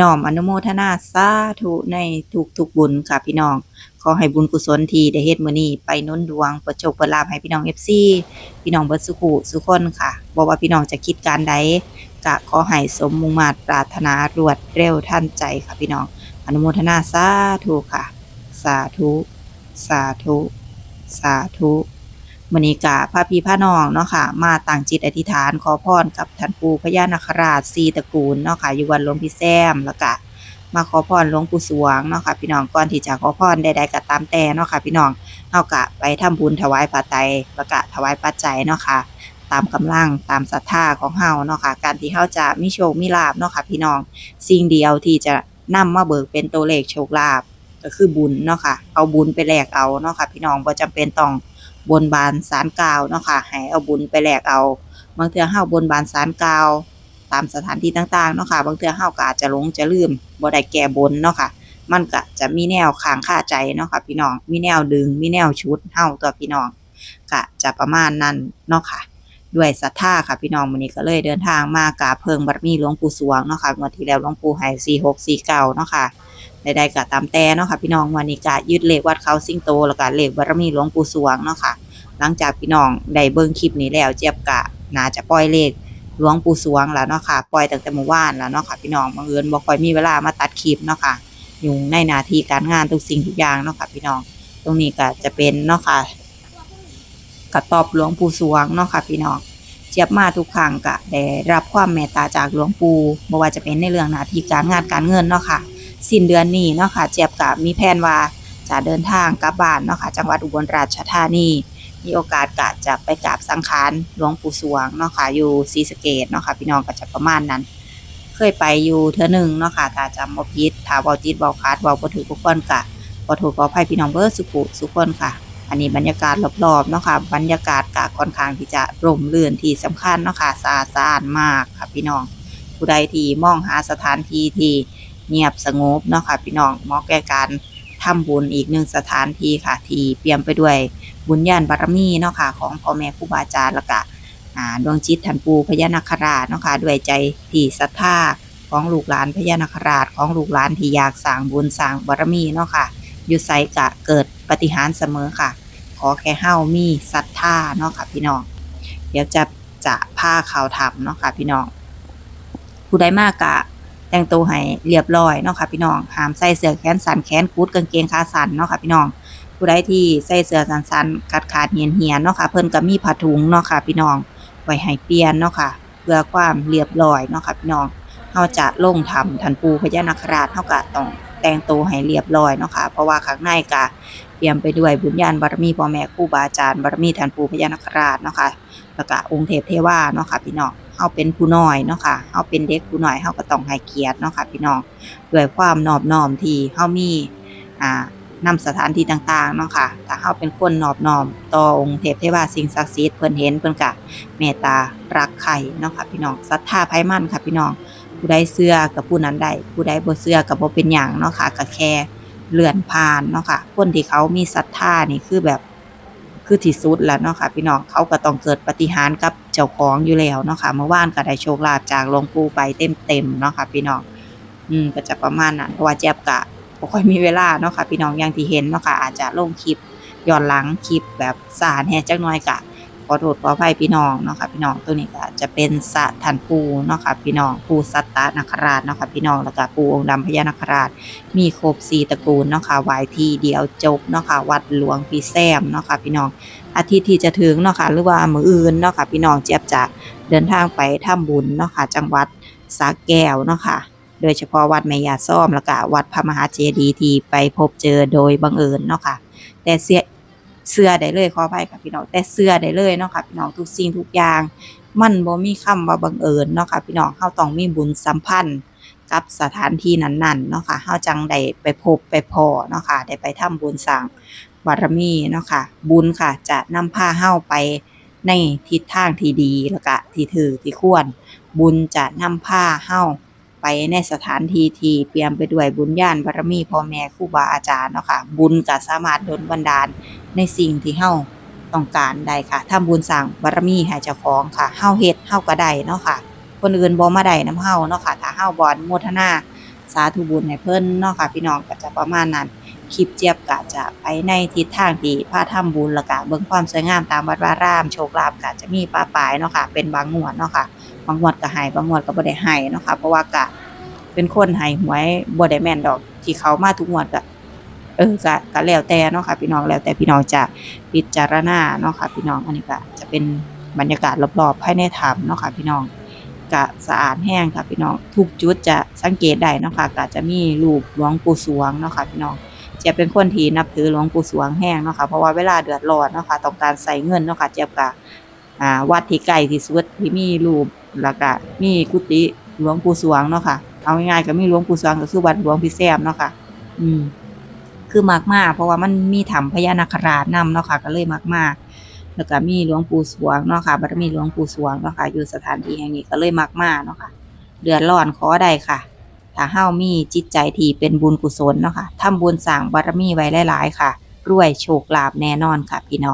น้อมอนุโมทนาสาธุในทุกๆบุญค่ะพี่น้อง ขอให้บุญกุศลที่ได้เฮ็ดมื้อนี้ไปนุนดวงปิดโชคเปิดลาภให้พี่น้อง FC พี่น้องเบิดสุขุสุคนค่ะบ่ว่าพี่น้องจะคิดการใดก็ขอให้สมมุ่งมาตรปรารถนารวดเร็วทันใจค่ะพี่น้อง อนุโมทนาสาธุค่ะ สาธุ สาธุ สาธุ มื้อนี้ก็พาพี่พาน้องเนาะค่ะมาตั้งจิตอธิษฐานขอพรกับท่านปู่พญานาคราชสีตระกูลเนาะค่ะอยู่วัดหลวงพี่แซมแล้วก็มาขอพรหลวงปู่สวงเนาะค่ะพี่น้องก่อนที่จะขอพรใดๆก็ตามแต่เนาะค่ะพี่น้องเฮาก็ไปทำบุญถวายปัจจัยแล้วก็ถวายปัจจัยเนาะค่ะตามกำลังตามศรัทธาของเฮาเนาะค่ะการที่เฮาจะมีโชคมีลาภเนาะค่ะพี่น้องสิ่งเดียวที่จะนำมาเบิกเป็นตัวเลขโชคลาภก็คือบุญเนาะค่ะเอาบุญไปแลกเอาเนาะค่ะพี่น้องบ่จำเป็นต้อง บนบานศาลกล่าวเนาะค่ะให้เอาบุญไปแลกเอา บางเทื่อเฮาบนบานศาลกล่าว ตามสถานที่ต่างๆเนาะค่ะ บางเทื่อเฮาก็อาจจะหลงจะลืมบ่ได้แก้บนเนาะค่ะ มันก็จะมีแนวค้างค่าใจเนาะค่ะพี่น้อง มีแนวดึง มีแนวชุดเฮาตัวพี่น้องก็จะประมาณนั้นเนาะค่ะด้วยศรัทธาค่ะพี่น้องมื้อนี้ก็เลยเดินทางมากราบเพิงบารมีหลวงปู่สวงเนาะค่ะงวดที่แล้วหลวงปู่ให้4649เนาะค่ะ ใดๆก็ตามแต่เนาะค่ะพี่น้องวันนี้ก็ยึดเลขวัดเขาสิงโตแล้วก็เลขบารมีหลวงปู่สวงเนาะค่ะหลังจากพี่น้องได้เบิ่งคลิปนี้แล้วเจี๊ยบก็น่าจะปล่อยเลขหลวงปู่สวงแล้วเนาะค่ะปล่อยตั้งแต่เมื่อวานแล้วเนาะค่ะพี่น้องบังเอิญบ่ค่อยมีเวลามาตัดคลิปเนาะค่ะอยู่ในหน้าที่การงานทุกสิ่งทุกอย่างเนาะค่ะพี่น้อง ตรงนี้ก็จะเป็นเนาะค่ะกระตอบหลวงปู่สวงเนาะค่ะพี่น้องเจี๊ยบมาทุกครั้งก็ได้รับความเมตตาจากหลวงปู่บ่ว่าจะเป็นในเรื่องหน้าที่การงานการเงินเนาะค่ะ สิ้นเดือนนี้เนาะค่ะเจี๊ยบก็มีแผนว่าจะเดินทางกลับบ้านเนาะค่ะจังหวัดอุบลราชธานี มีโอกาสก็จะไปกราบสังขารหลวงปู่สวงเนาะค่ะอยู่ศรีสะเกษเนาะค่ะพี่น้องก็จะประมาณนั้น เคยไปอยู่เทื่อหนึ่งเนาะค่ะถ้าจำบ่ผิดถ้าเว้าจิตเว้าคาดเว้าบ่ถูกทุกคนก็ขอโทษขออภัยพี่น้องเบิดสุขุสุขคนค่ะ อันนี้บรรยากาศรอบๆเนาะค่ะบรรยากาศก็ค่อนข้างที่จะร่มรื่นที่สำคัญเนาะค่ะสะอาดสะอ้านมากค่ะพี่น้องผู้ใดที่มองหาสถานที่ที่ เงียบสงบเนาะค่ะพี่น้องเหมาะแก่การทำบุญอีกหนึ่งสถานที่ค่ะ ที่เปี่ยมไปด้วยบุญญาณบารมีเนาะค่ะของพ่อแม่ครูบาอาจารย์แล้วก็ดวงจิตท่านปู่พญานาคราชเนาะค่ะด้วยใจที่ศรัทธาของลูกหลานพญานาคราชของลูกหลานที่อยากสร้างบุญสร้างบารมีเนาะค่ะอยู่ไสกะเกิดปฏิหารเสมอค่ะ ขอแค่เฮามีศรัทธาเนาะค่ะพี่น้อง เดี๋ยวจะจะพาเขาทำเนาะค่ะพี่น้องผู้ใดมากกะ แต่งตัวให้เรียบร้อยเนาะค่ะพี่น้องห้ามใส่เสื้อแขนสั้นแขนกุดกางเกงขาสั้นเนาะค่ะพี่น้อง ผู้ใดที่ใส่เสื้อสั้นๆขาดขาดเหียนเหียนเนาะค่ะเพิ่นก็มีผ้าถุงเนาะค่ะพี่น้องไว้ให้เปลี่ยนเนาะค่ะ เพื่อความเรียบร้อยเนาะค่ะพี่น้องเฮาจะลงทำทันปูพญานาคราชเฮาก็ต้องแต่งตัวให้เรียบร้อยเนาะค่ะเพราะว่าข้างในก็เปี่ยมไปด้วยบุญญาณบารมีพ่อแม่ครูบาอาจารย์บารมีท่านปูพญานาคราชเนาะค่ะแล้วก็องค์เทพเทวาเนาะค่ะพี่น้องาเป็นผู้น้อยเนาะค่ะเฮาเป็นเด็กผู้น้อยเฮาก็ต้องให้เกียรติเนาะค่ะพี่น้องด้วยความนอบน้อมที่เฮามีอ่านำสถานที่ต่างๆเนาะค่ะถ้าเฮาเป็นคนนอบน้อมต่อองค์เทพเทวาสิ่งศักดิ์สิทธิ์เพิ่นเห็นเพิ่นก็เมตตารักใครเนาะค่ะพี่น้องศรัทธาไผมันค่ะพี่น้องผู้ใดเชื่อกับผู้นั้นได้ผู้ใดบ่เชื่อก็บ่เป็นหยังเนาะค่ะก็แค่เลื่อนผ่านเนาะค่ะคนที่เขามีศรัทธานี่คือแบบ คือที่สุดแล้วเนาะค่ะพี่น้องเขาก็ต้องเกิดปฏิหารกับเจ้าของอยู่แล้วเนาะค่ะเมื่อวานก็ได้โชคลาภจากหลวงปู่ไปเต็มๆเนาะค่ะพี่น้องอืมก็จะประมาณนั้นเพราะว่าแจ๊บกะบ่ค่อยมีเวลาเนาะค่ะพี่น้องอย่างที่เห็นเนาะค่ะอาจจะลงคลิปย้อนหลังคลิปแบบสารแห่จักหน่อยกะ อโทษขออภัยพี่น้องเนาะค่ะพี่น้องตัวนี้ก็จะเป็นสะท่านปูเนาะค่ะพี่น้องปูสัตตนาคราชเนาะค่ะพี่น้องแล้วก็ปูองค์ดำพญานคราช มีครบ4ตระกูลเนาะค่ะไหว้ที่เดียวจบเนาะค่ะวัดหลวงพี่แซมเนาะค่ะพี่น้องอาทิตย์ที่จะถึงเนาะค่ะหรือว่ามืออื่นเนาะค่ะพี่น้องเจี๊ยบจะเดินทางไปทำบุญเนาะค่ะจังหวัดสระแก้วเนาะค่ะโดยเฉพาะวัดแม่ยาซ่อมแล้วก็วัดพระมหาเจดีย์ที่ไปพบเจอโดยบังเอิญเนาะค่ะแต่เสื้อ เสื้อได้เลยขออภัยค่ะพี่น้องแต่เสื้อได้เลยเนาะค่ะพี่น้องทุกสิ่งทุกอย่าง มันบ่มีคำว่าบังเอิญเนาะค่ะพี่น้องเฮาต้องมีบุญสัมพันธ์กับสถานที่นั้นๆเนาะค่ะเฮาจังได้ไปพบไปพอเนาะค่ะได้ไปทำบุญสร้างบารมีเนาะค่ะ บุญค่ะ จะนำพาเฮาไปในทิศทางที่ดีแล้วก็ที่ถือที่ควร บุญจะนำพาเฮา ไปในสถานที่ที่เปี่ยมไปด้วยบุญญาณบารมีพ่อแม่ครูบาอาจารย์เนาะค่ะ บุญก็สามารถดลบันดาลในสิ่งที่เฮาต้องการได้ค่ะทำบุญสั่งบารมีให้เจ้าของค่ะเฮาเฮ็ดเฮาก็ได้เนาะค่ะ คนอื่นบ่มาได้น้ำเฮาเนาะค่ะถ้าเฮาบ่อนโมทนาสาธุบุญให้เพิ่นเนาะค่ะ พี่น้องก็จะประมาณนั้น คลิปเจี๊ยบก็จะไปในทิศทางที่พาทำบุญล้วก็เบิ่งความสวยงามตามวัดวารามโชคลาภก็จะมีปลาปลายเนาะค่ะเป็นบางงวดเนาะค่ะบางงวดก็ให้บางงวดก็บ่ได้ให้เนาะค่ะเพราะว่าก็เป็นคนให้หวยบ่ได้แม่นดอกที่เขามาทุกงวดก็เออก็ก็แล้วแต่เนาะค่ะพี่น้องแล้วแต่พี่น้องจะพิจารณาเนาะค่ะพี่น้องอันนี้ก็จะเป็นบรรยากาศรอบๆภายในถ้ำเนาะค่ะพี่น้องก็สะอาดแห้งค่ะพี่น้องทุกจุดจะสังเกตได้เนาะค่ะก็จะมีรูปหลวงปู่สวงเนาะค่ะพี่น้อง เจี๊ยบเป็นคนที่นับถือหลวงปู่สวงแห้งเนาะค่ะเพราะว่าเวลาเดือดร้อนเนาะค่ะต้องการใส่เงินเนาะค่ะเจี๊ยบก็อ่าวัดที่ใกล้ที่สุดที่มีรูปแล้วก็มีกุฏิหลวงปู่สวงเนาะค่ะเอาง่ายๆก็มีหลวงปู่สวงก็คือวัดหลวงพี่แซมเนาะค่ะอืมคือมากมากเพราะว่ามันมีถ้ำพญานาคราชนำเนาะค่ะก็เลยมากมากแล้วก็มีหลวงปู่สวงเนาะค่ะบารมีหลวงปู่สวงเนาะค่ะอยู่สถานที่แห่งนี้ก็เลยมากมากเนาะค่ะเดือดร้อนขอได้ค่ะ ถ้าเฮามีจิตใจที่เป็นบุญกุศลเนาะค่ะ ทำบุญสร้างบารมีไว้หลายๆ ค่ะ รวยโชคลาภแน่นอนค่ะพี่น้อง